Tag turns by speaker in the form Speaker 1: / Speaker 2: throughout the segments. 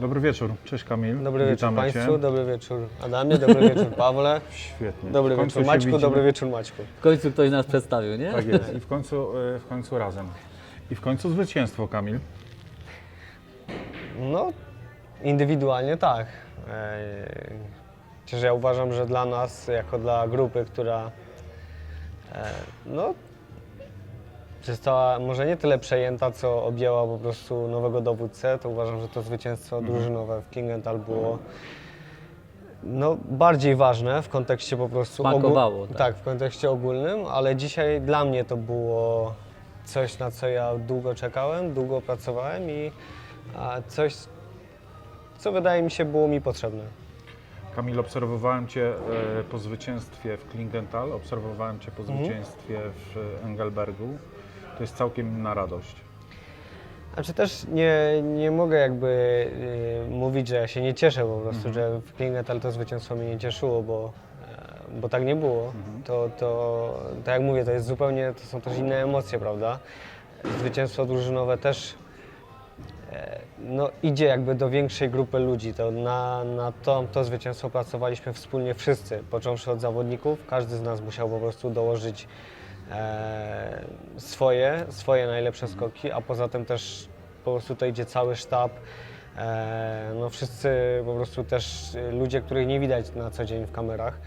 Speaker 1: Dobry wieczór, cześć Kamil.
Speaker 2: Dobry wieczór
Speaker 1: Witamy
Speaker 2: Państwu,
Speaker 1: Cię.
Speaker 2: dobry wieczór Adamie, dobry wieczór Pawle,
Speaker 1: Świetnie.
Speaker 2: dobry
Speaker 1: W końcu
Speaker 2: wieczór
Speaker 1: się
Speaker 2: Maćku,
Speaker 1: widzimy.
Speaker 2: dobry wieczór Maćku.
Speaker 3: W końcu ktoś nas przedstawił, nie?
Speaker 1: Tak jest i w końcu, e, w końcu razem. I w końcu zwycięstwo Kamil.
Speaker 2: No, indywidualnie tak. Eee, Chociaż ja uważam, że dla nas, jako dla grupy, która e, no, została może nie tyle przejęta, co objęła po prostu nowego dowódcę, to uważam, że to zwycięstwo
Speaker 1: Mhm.
Speaker 2: drużynowe w Klingenthal było no, bardziej ważne w kontekście po prostu
Speaker 3: Smakowało,
Speaker 2: tak.
Speaker 3: tak.
Speaker 2: w kontekście ogólnym, ale dzisiaj dla mnie to było coś, na co ja długo czekałem, długo pracowałem i a, coś, co wydaje mi się było mi potrzebne.
Speaker 1: Kamil, obserwowałem Cię e, po zwycięstwie w Klingenthal, obserwowałem Cię po
Speaker 2: Mhm.
Speaker 1: zwycięstwie w Engelbergu. To jest całkiem na radość.
Speaker 2: Znaczy też nie, nie mogę jakby y, mówić, że ja się nie cieszę po prostu, że w Klingenthal to zwycięstwo mnie nie cieszyło, bo, e, bo tak nie było. To, to, tak jak mówię, to jest zupełnie, to są też inne emocje, prawda? Zwycięstwo drużynowe też e, no, idzie jakby do większej grupy ludzi. To na, na to, to zwycięstwo pracowaliśmy wspólnie wszyscy, począwszy od zawodników. Każdy z nas musiał po prostu dołożyć e, swoje, swoje najlepsze skoki, a poza tym też po prostu to idzie cały sztab. E, no wszyscy po prostu też y, ludzie, których nie widać na co dzień w kamerach.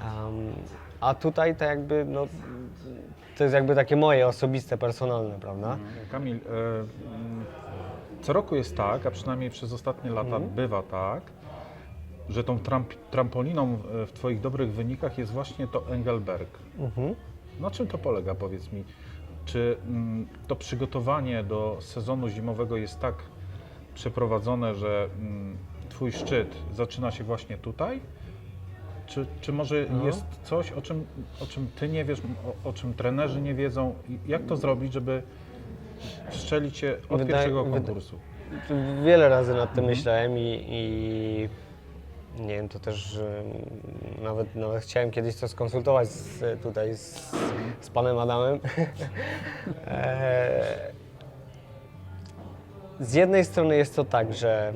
Speaker 2: Em, a tutaj to jakby, no, to jest jakby takie moje osobiste, personalne, prawda?
Speaker 1: Kamil, e, mm, co roku jest tak, a przynajmniej przez ostatnie lata
Speaker 2: Mhm.
Speaker 1: bywa tak, że tą tramp, trampoliną w- w Twoich dobrych wynikach jest właśnie to Engelberg.
Speaker 2: Mhm.
Speaker 1: Na czym to polega, powiedz mi? Czy mm, to przygotowanie do sezonu zimowego jest tak przeprowadzone, że mm, Twój szczyt zaczyna się właśnie tutaj? Czy, czy może
Speaker 2: No.
Speaker 1: jest coś, o czym, o czym Ty nie wiesz, o, o czym trenerzy nie wiedzą? Jak to zrobić, żeby strzelić się od
Speaker 2: Wydaje-
Speaker 1: pierwszego konkursu?
Speaker 2: Wiele razy nad tym myślałem i, i nie wiem, to też nawet, nawet chciałem kiedyś to skonsultować z, tutaj z, z panem Adamem. e, z jednej strony jest to tak, że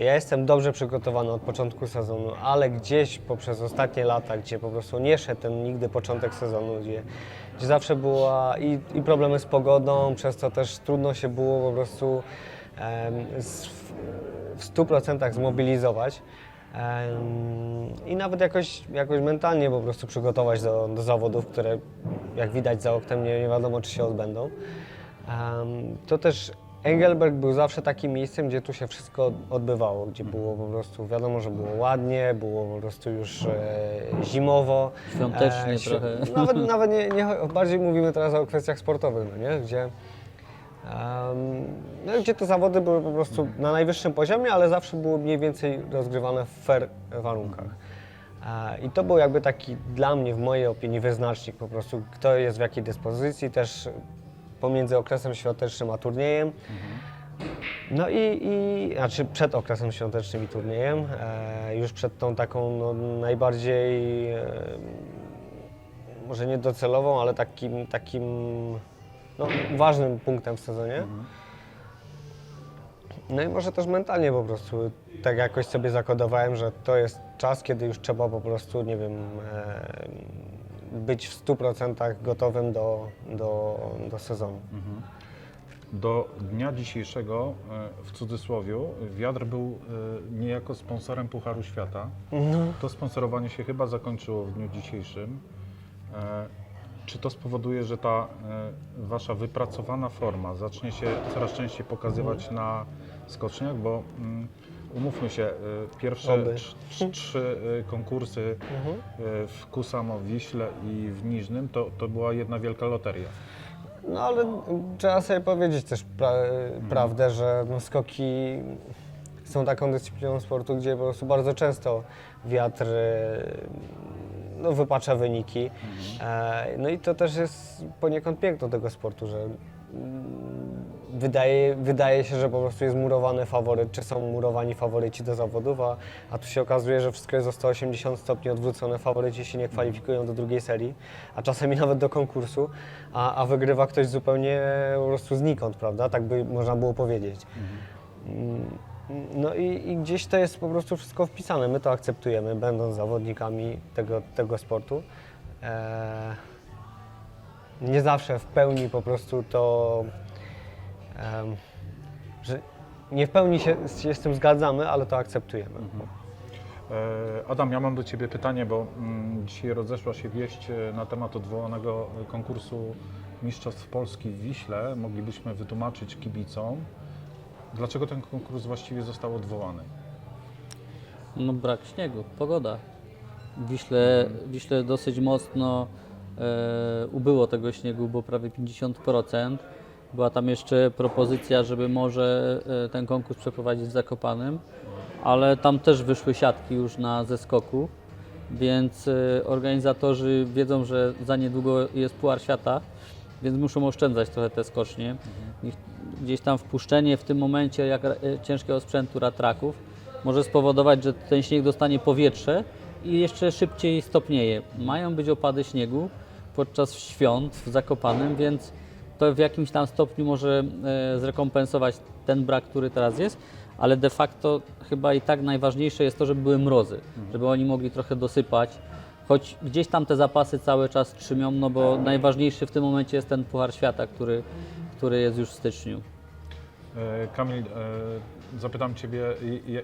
Speaker 2: ja jestem dobrze przygotowany od początku sezonu, ale gdzieś poprzez ostatnie lata, gdzie po prostu nie szedł ten nigdy początek sezonu, gdzie, gdzie zawsze była i, i problemy z pogodą, przez co też trudno się było po prostu em, z, w 100% zmobilizować. I nawet jakoś, jakoś mentalnie po prostu przygotować do, do zawodów, które jak widać za oknem nie, nie wiadomo czy się odbędą. To też Engelberg był zawsze takim miejscem, gdzie tu się wszystko odbywało, gdzie było po prostu, wiadomo, że było ładnie, było po prostu już e, zimowo.
Speaker 3: Świątecznie
Speaker 2: świ-
Speaker 3: trochę.
Speaker 2: Nawet, nawet nie, nie, bardziej mówimy teraz o kwestiach sportowych, no nie? Gdzie, no, gdzie te zawody były po prostu na najwyższym poziomie, ale zawsze były mniej więcej rozgrywane w fair warunkach. I to był jakby taki dla mnie, w mojej opinii, wyznacznik po prostu, kto jest w jakiej dyspozycji, też pomiędzy okresem świątecznym a turniejem. No i, i znaczy przed okresem świątecznym i turniejem, e, już przed tą taką no, najbardziej, e, może nie docelową, ale takim, takim no, ważnym punktem w sezonie. No i może też mentalnie po prostu tak jakoś sobie zakodowałem, że to jest czas, kiedy już trzeba po prostu, nie wiem, e, być w 100% gotowym do, do, do sezonu.
Speaker 1: Do dnia dzisiejszego, e, w cudzysłowie, wiatr był e, niejako sponsorem Pucharu Świata. To sponsorowanie się chyba zakończyło w dniu dzisiejszym. E, Czy to spowoduje, że ta e, wasza wypracowana forma zacznie się coraz częściej pokazywać na skoczniach? Bo mm, umówmy się, e, pierwsze trzy e, konkursy e, w Kusamo, Wiśle i w Niżnym to, to była jedna wielka loteria.
Speaker 2: No ale trzeba sobie powiedzieć też pra prawdę, że no, skoki są taką dyscypliną sportu, gdzie po prostu bardzo często wiatr no, wypacza wyniki. E, no i to też jest poniekąd piękno tego sportu, że mm, wydaje, wydaje się, że po prostu jest murowany faworyt, czy są murowani faworyci do zawodów, a, a tu się okazuje, że wszystko jest o 180 stopni odwrócone, faworyci się nie kwalifikują do drugiej serii, a czasami nawet do konkursu, a, a wygrywa ktoś zupełnie po prostu znikąd, prawda? Tak by można było powiedzieć. Mm, No i, i gdzieś to jest po prostu wszystko wpisane. My to akceptujemy, będąc zawodnikami tego, tego sportu. E, nie zawsze w pełni po prostu to, że nie w pełni się, się z tym zgadzamy, ale to akceptujemy.
Speaker 1: E, Adam, ja mam do Ciebie pytanie, bo mm, dzisiaj rozeszła się wieść e, na temat odwołanego konkursu Mistrzostw Polski w Wiśle. Moglibyśmy wytłumaczyć kibicom, dlaczego ten konkurs właściwie został odwołany.
Speaker 3: No brak śniegu, pogoda. Wiśle, Wiśle dosyć mocno e, ubyło tego śniegu, było prawie 50%. Była tam jeszcze propozycja, żeby może e, ten konkurs przeprowadzić w Zakopanem, ale tam też wyszły siatki już na zeskoku, więc e, organizatorzy wiedzą, że za niedługo jest Puar Świata, więc muszą oszczędzać trochę te skocznie. I Gdzieś tam wpuszczenie w tym momencie jak, e, ciężkiego sprzętu ratraków może spowodować, że ten śnieg dostanie powietrze i jeszcze szybciej stopnieje. Mają być opady śniegu podczas świąt w Zakopanem, więc to w jakimś tam stopniu może e, zrekompensować ten brak, który teraz jest, ale de facto chyba i tak najważniejsze jest to, żeby były mrozy, żeby oni mogli trochę dosypać, choć gdzieś tam te zapasy cały czas trzymią, no bo najważniejszy w tym momencie jest ten Puchar Świata, który, który jest już w styczniu.
Speaker 1: E, Kamil, e, zapytam Ciebie,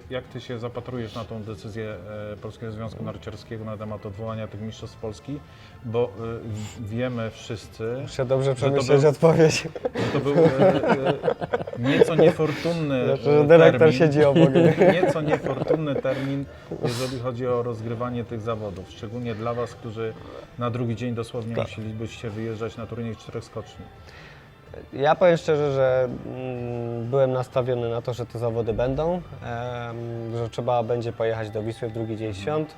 Speaker 1: jak Ty się zapatrujesz na tą decyzję e, Polskiego Związku Narciarskiego na temat odwołania tych Mistrzostw Polski, bo e, wiemy wszyscy,
Speaker 2: Muszę dobrze przemyśleć
Speaker 1: był-
Speaker 2: odpowiedź.
Speaker 1: to był e, nieco niefortunny
Speaker 2: Znaczy, że dyrektor siedzi obok.
Speaker 1: nieco niefortunny termin, jeżeli chodzi o rozgrywanie tych zawodów, szczególnie dla Was, którzy na drugi dzień dosłownie
Speaker 2: Tak.
Speaker 1: musielibyście wyjeżdżać na turniej czterech skoczni.
Speaker 2: Ja powiem szczerze, że mm, byłem nastawiony na to, że te zawody będą, że trzeba będzie pojechać do Wisły w drugi dzień świąt,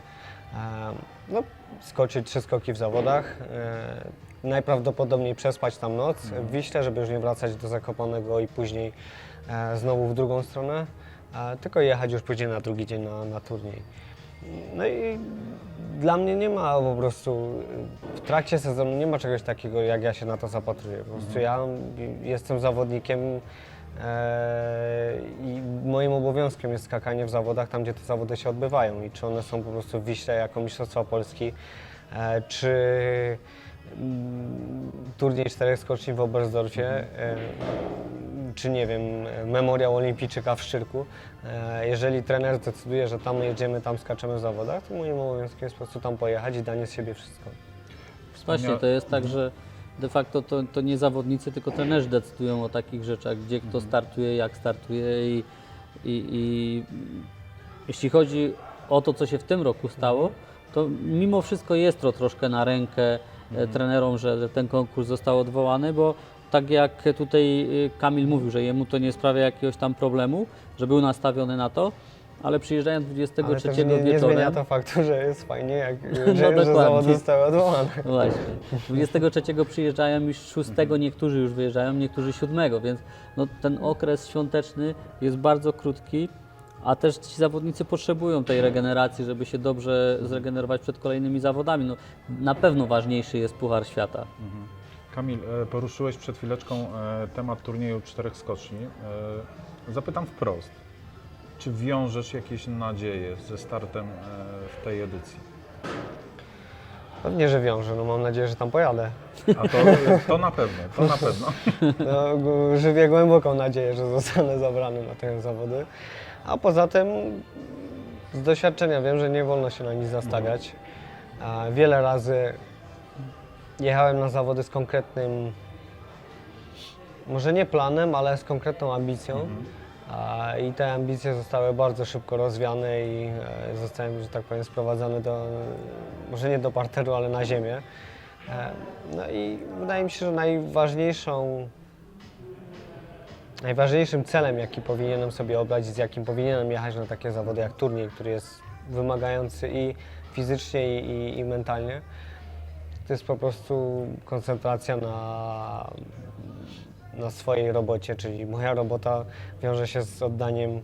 Speaker 2: no, skoczyć trzy skoki w zawodach, e, najprawdopodobniej przespać tam noc w Wiśle, żeby już nie wracać do Zakopanego i później e, znowu w drugą stronę, e, tylko jechać już później na drugi dzień na, na turniej. No i dla mnie nie ma po prostu w trakcie sezonu nie ma czegoś takiego, jak ja się na to zapatruję. Po prostu ja jestem zawodnikiem e, i moim obowiązkiem jest skakanie w zawodach tam, gdzie te zawody się odbywają i czy one są po prostu w Wiśle jako Mistrzostwa Polski, e, czy turniej czterech skoczni w Oberstdorfie, e, czy nie wiem, memoriał olimpijczyka w Szczyrku. E, Jeżeli trener zdecyduje, że tam jedziemy, tam skaczemy w zawodach, to moim obowiązkiem jest po prostu tam pojechać i danie z siebie wszystko.
Speaker 3: Właśnie, to jest tak, że de facto to, to nie zawodnicy, tylko trenerzy decydują o takich rzeczach, gdzie kto startuje, jak startuje i, i, i jeśli chodzi o to, co się w tym roku stało, to mimo wszystko jest to troszkę na rękę e, trenerom, że, że ten konkurs został odwołany, bo tak jak tutaj y, Kamil mówił, że jemu to nie sprawia jakiegoś tam problemu, że był nastawiony na to, ale przyjeżdżając 23
Speaker 2: Ale nie, nie
Speaker 3: wieczorem...
Speaker 2: zmienia to faktu, że jest fajnie, jak
Speaker 3: No
Speaker 2: że, że
Speaker 3: dokładnie.
Speaker 2: zawody zostały odwołane.
Speaker 3: No Właśnie. 23 przyjeżdżają już 6, niektórzy już wyjeżdżają, niektórzy 7, więc no, ten okres świąteczny jest bardzo krótki, a też ci zawodnicy potrzebują tej regeneracji, żeby się dobrze zregenerować przed kolejnymi zawodami. No, na pewno ważniejszy jest Puchar Świata.
Speaker 1: Kamil, e, poruszyłeś przed chwileczką e, temat turnieju czterech skoczni. E, Zapytam wprost, czy wiążesz jakieś nadzieje ze startem w tej edycji?
Speaker 2: Pewnie, że wiąże, no mam nadzieję, że tam pojadę.
Speaker 1: A to, to na pewno, to na pewno.
Speaker 2: No, żywię głęboką nadzieję, że zostanę zabrany na te zawody. A poza tym z doświadczenia wiem, że nie wolno się na nic nastawiać. Wiele razy jechałem na zawody z konkretnym, może nie planem, ale z konkretną ambicją. I te ambicje zostały bardzo szybko rozwiane i e, zostałem, że tak powiem, sprowadzony do, może nie do parteru, ale na ziemię. E, No i wydaje mi się, że najważniejszą, najważniejszym celem, jaki powinienem sobie obrać, z jakim powinienem jechać na takie zawody jak turniej, który jest wymagający i fizycznie, i, i, mentalnie, to jest po prostu koncentracja na, na swojej robocie, czyli moja robota wiąże się z oddaniem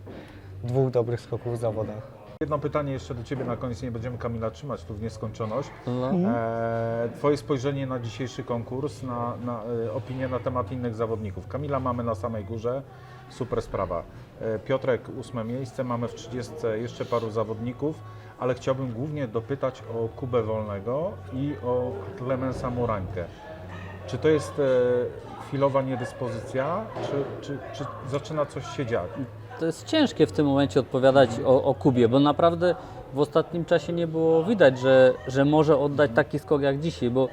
Speaker 2: dwóch dobrych skoków w zawodach.
Speaker 1: Jedno pytanie jeszcze do Ciebie na koniec, nie będziemy Kamila trzymać tu w nieskończoność.
Speaker 3: No.
Speaker 1: E, twoje spojrzenie na dzisiejszy konkurs, na, na e, opinię na temat innych zawodników. Kamila mamy na samej górze, Super sprawa. E, Piotrek, ósme miejsce, mamy w 30 jeszcze paru zawodników, ale chciałbym głównie dopytać o Kubę Wolnego i o Clemensa Morańkę. Czy to jest e, chwilowa niedyspozycja, czy, czy, czy zaczyna coś się dziać?
Speaker 3: To jest ciężkie w tym momencie odpowiadać o, o Kubie, bo naprawdę w ostatnim czasie nie było widać, że, że może oddać taki skok jak dzisiaj, bo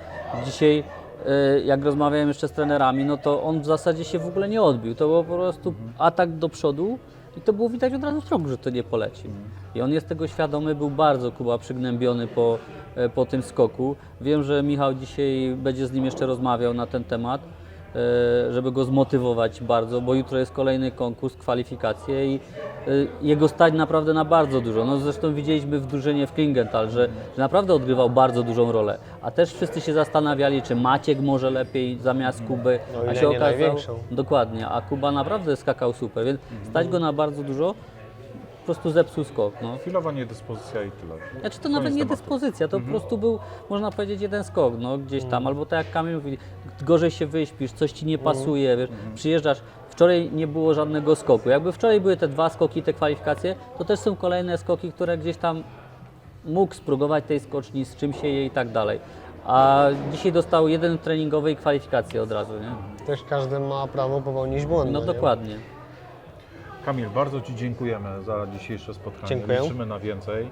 Speaker 3: dzisiaj e, jak rozmawiałem jeszcze z trenerami, no to on w zasadzie się w ogóle nie odbił. To był po prostu atak do przodu i to było widać od razu z progu, że to nie poleci. I on jest tego świadomy, był bardzo Kuba przygnębiony po, e, po tym skoku. Wiem, że Michał dzisiaj będzie z nim jeszcze rozmawiał na ten temat żeby go zmotywować bardzo, bo jutro jest kolejny konkurs, kwalifikacje i e, jego stać naprawdę na bardzo dużo. No zresztą widzieliśmy w drużynie w Klingenthal, że, że naprawdę odgrywał bardzo dużą rolę. A też wszyscy się zastanawiali, czy Maciek może lepiej zamiast Kuby.
Speaker 2: No,
Speaker 3: a się okazało, dokładnie, a Kuba naprawdę skakał super, więc stać go na bardzo dużo, prostu zepsuł skok. No.
Speaker 1: Chwilowa niedyspozycja i tyle.
Speaker 3: Znaczy to
Speaker 1: Koniec
Speaker 3: nawet nie
Speaker 1: tematu.
Speaker 3: dyspozycja, to po prostu był, można powiedzieć, jeden skok, no gdzieś tam, albo tak jak Kamil mówi, gorzej się wyśpisz, coś ci nie pasuje, wiesz, przyjeżdżasz, wczoraj nie było żadnego skoku. Jakby wczoraj były te dwa skoki, te kwalifikacje, to też są kolejne skoki, które gdzieś tam mógł spróbować tej skoczni, z czym się je i tak dalej. A dzisiaj dostał jeden treningowy i kwalifikacje od razu, nie?
Speaker 2: Też każdy ma prawo popełnić błąd.
Speaker 3: No
Speaker 2: nie?
Speaker 3: dokładnie.
Speaker 1: Kamil, bardzo Ci dziękujemy za dzisiejsze spotkanie.
Speaker 2: Dziękuję.
Speaker 1: Liczymy na więcej.